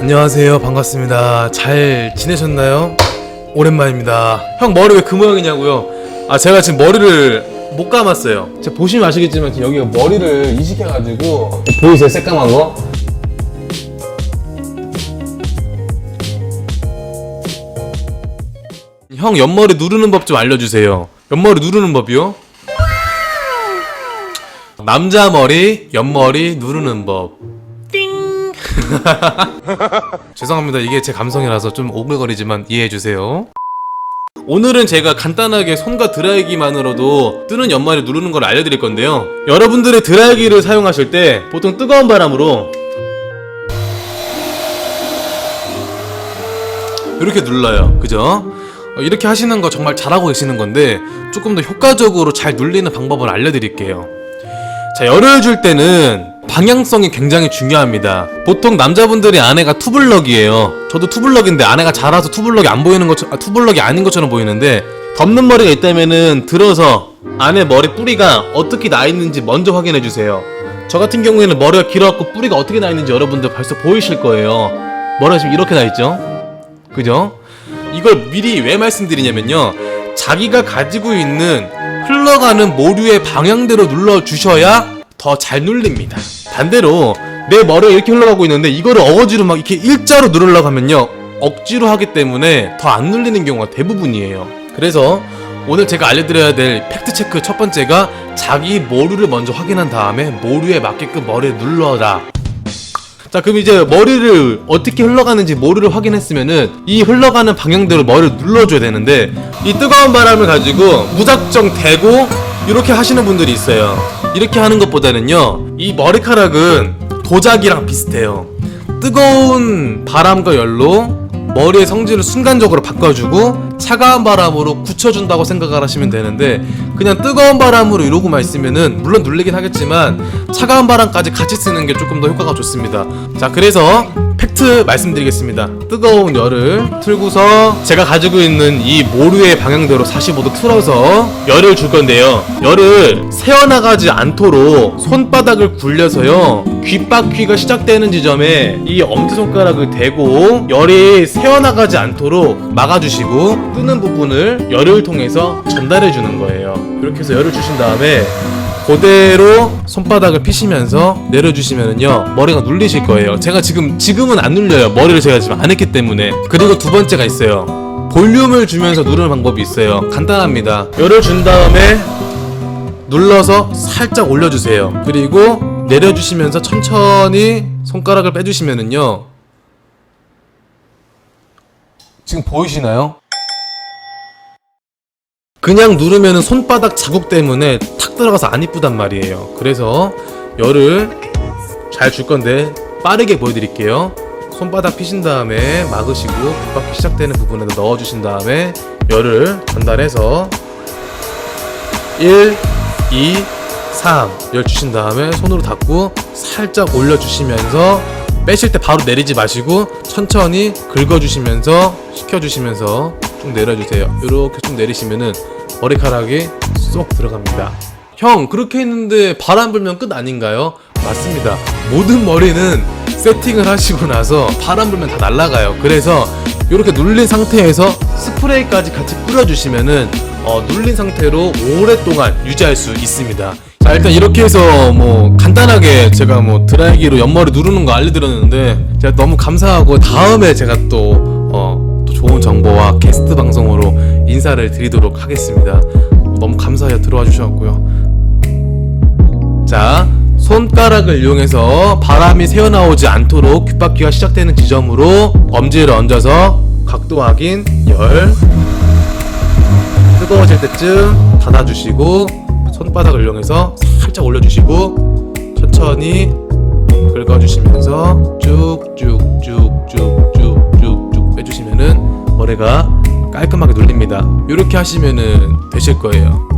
안녕하세요. 반갑습니다. 잘 지내셨나요? 오랜만입니다. 형 머리 왜 그 모양이냐고요? 아 제가 지금 머리를 못 감았어요. 제가 보시면 아시겠지만 지금 여기가 머리를 이식해가지고 보이세요? 새까만 거? 형 옆머리 누르는 법 좀 알려주세요. 옆머리 누르는 법이요? 남자 머리, 옆머리 누르는 법. 띵. 죄송합니다. 이게 제 감성이라서 좀 오글거리지만 이해해 주세요. 오늘은 제가 간단하게 손과 드라이기만으로도 뜨는 연말을 누르는 걸 알려드릴 건데요. 여러분들의 드라이기를 사용하실 때 보통 뜨거운 바람으로 이렇게 눌러요. 그죠? 어, 이렇게 하시는 거 정말 잘하고 계시는 건데 조금 더 효과적으로 잘 눌리는 방법을 알려드릴게요. 자, 열을 줄 때는 방향성이 굉장히 중요합니다. 보통 남자분들이 아내가 투블럭이에요. 저도 투블럭인데 아내가 자라서 투블럭이 안 보이는 것처럼, 아, 투블럭이 아닌 것처럼 보이는데 덮는 머리가 있다면은 들어서 아내 머리 뿌리가 어떻게 나 있는지 먼저 확인해 주세요. 저 같은 경우에는 머리가 길어갖고 뿌리가 어떻게 나 있는지 여러분들 벌써 보이실 거예요. 머리가 지금 이렇게 나 있죠? 그죠? 이걸 미리 왜 말씀드리냐면요. 자기가 가지고 있는 흘러가는 모류의 방향대로 눌러 주셔야 더 잘 눌립니다. 반대로 내 머리가 이렇게 흘러가고 있는데 이거를 어거지로 막 이렇게 일자로 누르려고 하면요. 억지로 하기 때문에 더 안 눌리는 경우가 대부분이에요. 그래서 오늘 제가 알려드려야 될 팩트 체크 첫 번째가 자기 모류를 먼저 확인한 다음에 모류에 맞게끔 머리를 눌러라. 자 그럼 이제 머리를 어떻게 흘러가는지 모류를 확인했으면은 이 흘러가는 방향대로 머리를 눌러줘야 되는데 이 뜨거운 바람을 가지고 무작정 대고 이렇게 하시는 분들이 있어요 이렇게 하는 것보다는요 이 머리카락은 도자기랑 비슷해요. 뜨거운 바람과 열로 머리의 성질을 순간적으로 바꿔주고 차가운 바람으로 굳혀준다고 생각을 하시면 되는데 그냥 뜨거운 바람으로 이러고만 있으면은 물론 눌리긴 하겠지만 차가운 바람까지 같이 쓰는 게 조금 더 효과가 좋습니다. 자 그래서 팩트 말씀드리겠습니다. 뜨거운 열을 틀고서 제가 가지고 있는 이 모류의 방향대로 45도 틀어서 열을 줄 건데요. 열을 새어나가지 않도록 손바닥을 굴려서요. 귓바퀴가 시작되는 지점에 이 엄지손가락을 대고 열이 새어나가지 않도록 막아주시고 뜨는 부분을 열을 통해서 전달해 주는 거예요. 이렇게 해서 열을 주신 다음에 그대로 손바닥을 피시면서 내려주시면은요 머리가 눌리실 거예요. 제가 지금 지금은 안 눌려요. 머리를 제가 지금 안 했기 때문에. 그리고 두 번째가 있어요. 볼륨을 주면서 누르는 방법이 있어요. 간단합니다. 열을 준 다음에 눌러서 살짝 올려주세요. 그리고 내려주시면서 천천히 손가락을 빼주시면은요 지금 보이시나요? 그냥 누르면은 손바닥 자국 때문에 탁 들어가서 안 이쁘단 말이에요. 그래서 열을 잘 줄 건데 빠르게 보여드릴게요. 손바닥 피신 다음에 막으시고 빗바퀴 시작되는 부분에다 넣어주신 다음에 열을 전달해서 1, 2, 3. 열 주신 다음에 손으로 닫고 살짝 올려주시면서 빼실 때 바로 내리지 마시고 천천히 긁어주시면서 식혀주시면서 쭉 내려주세요. 이렇게 쭉 내리시면은 머리카락이 쏙 들어갑니다. 형 그렇게 했는데 바람 불면 끝 아닌가요? 맞습니다. 모든 머리는 세팅을 하시고 나서 바람 불면 다 날아가요. 그래서 이렇게 눌린 상태에서 스프레이까지 같이 뿌려주시면은 어, 눌린 상태로 오랫동안 유지할 수 있습니다. 자 일단 이렇게 해서 뭐 간단하게 제가 뭐 드라이기로 옆머리 누르는 거 알려드렸는데 제가 너무 감사하고 다음에 제가 또 어, 또 좋은 정보와 게스트 방송으로 인사를 드리도록 하겠습니다. 너무 감사해요 들어와 주셨고요. 자, 손가락을 이용해서 바람이 새어나오지 않도록 귓바퀴가 시작되는 지점으로 엄지를 얹어서 각도 확인, 열, 뜨거워질 때쯤 닫아주시고 손바닥을 이용해서 살짝 올려주시고 천천히 긁어주시면서 쭉쭉쭉쭉쭉쭉 빼주시면은 머리가 깔끔하게 눌립니다. 이렇게 하시면은 되실 거예요.